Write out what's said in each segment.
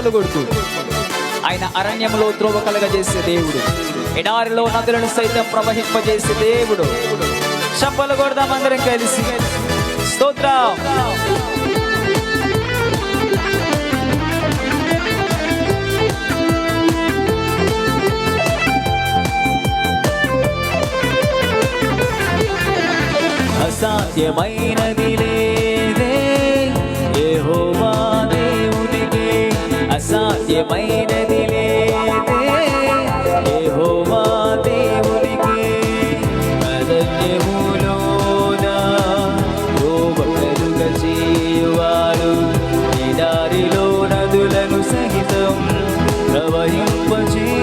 పలుగొడుతూ. ఆయన అరణ్యంలో త్రోవ కలగజేసే దేవుడు. ఎడారిలో నదులను సైతం ప్రవహింపజేసే దేవుడు. చప్పలు కొడదాం అందరం కలిసి. స్తోత్రం. అసాధ్యమైనది అసాధ్యమైనది లేదే. యెహోవా దేవునికి అరణ్యములోన త్రోవకలుగ చేయువాడు ఎడారిలో నదులను సహితం ప్రవహింపచేయును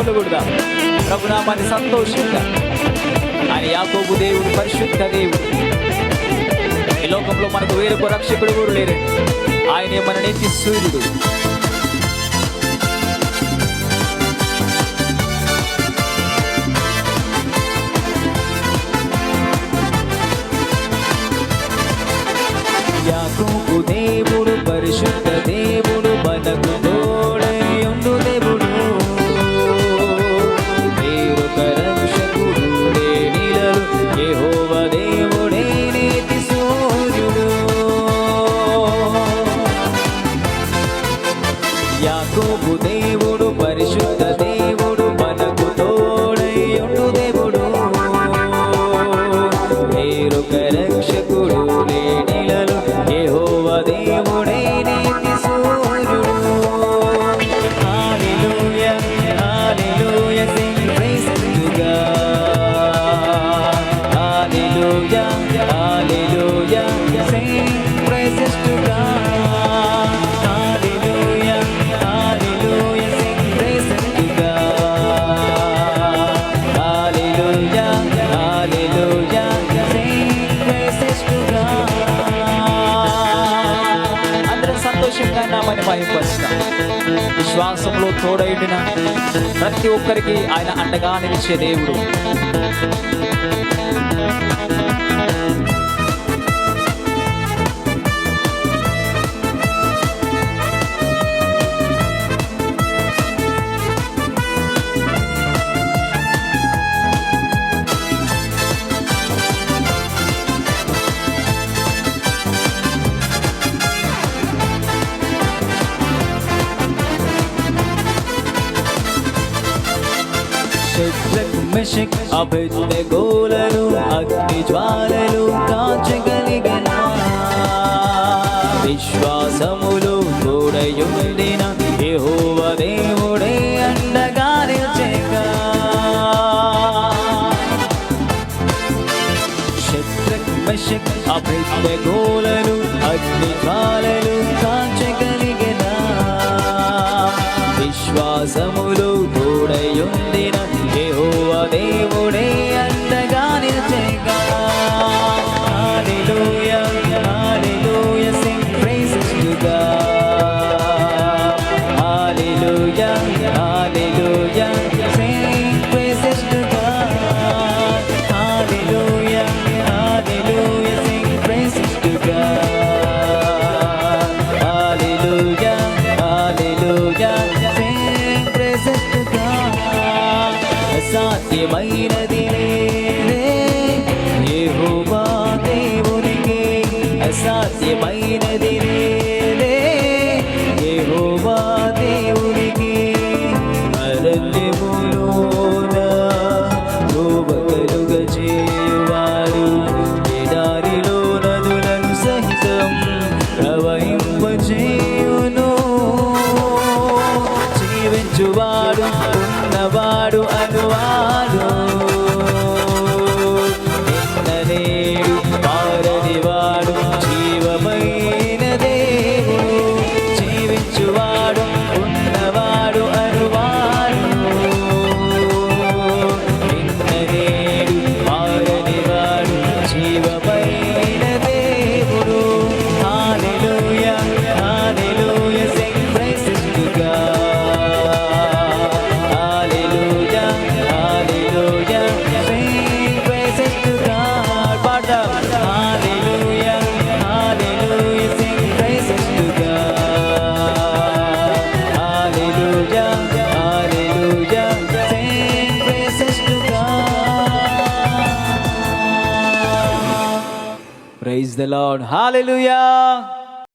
అందరం ప్రభునామాన్ని సంతోషంగా ఆయన యాకోబు దేవుడు పరిశుద్ధ దేవుడు. ఈ లోకంలో మనకు వేరొక రక్షకుడు కూడా లేరండి? ఆయనే మన నీతి సూర్యుడు. నామని మహింపరుస్తాం. విశ్వాసంలో తోడైన ప్రతి ఒక్కరికి ఆయన అండగా నిలిచే దేవుడు. అభిషేక్ అభిజ్ఞ గోలను అగ్ని జ్వాలలు కాచగలిగిన విశ్వాసములు తోడయుండిన యహోవ దేవుడే అండగా నిలిచెగా శత్రుక్ అభిజ్ఞ గోలను అగ్ని జ్వాలలు కాచగలిగిన విశ్వాసములు తోడయుండిన దేవుడే అండగా నిలిచెగా. హల్లెలూయా హల్లెలూయా sing praises to God. హల్లెలూయా హల్లెలూయా సాధ్యమైనది లేదే యెహోవా దేవునికి అసాధ్యమైనది లేదే యెహోవా దేవునికి అరణ్యములోన లోబలుగ చేయువారు. ఎడారిలో నదులను సహితం ప్రవహింపచేయును. జీవించువాడు ద లాడ్ హాలెలుయా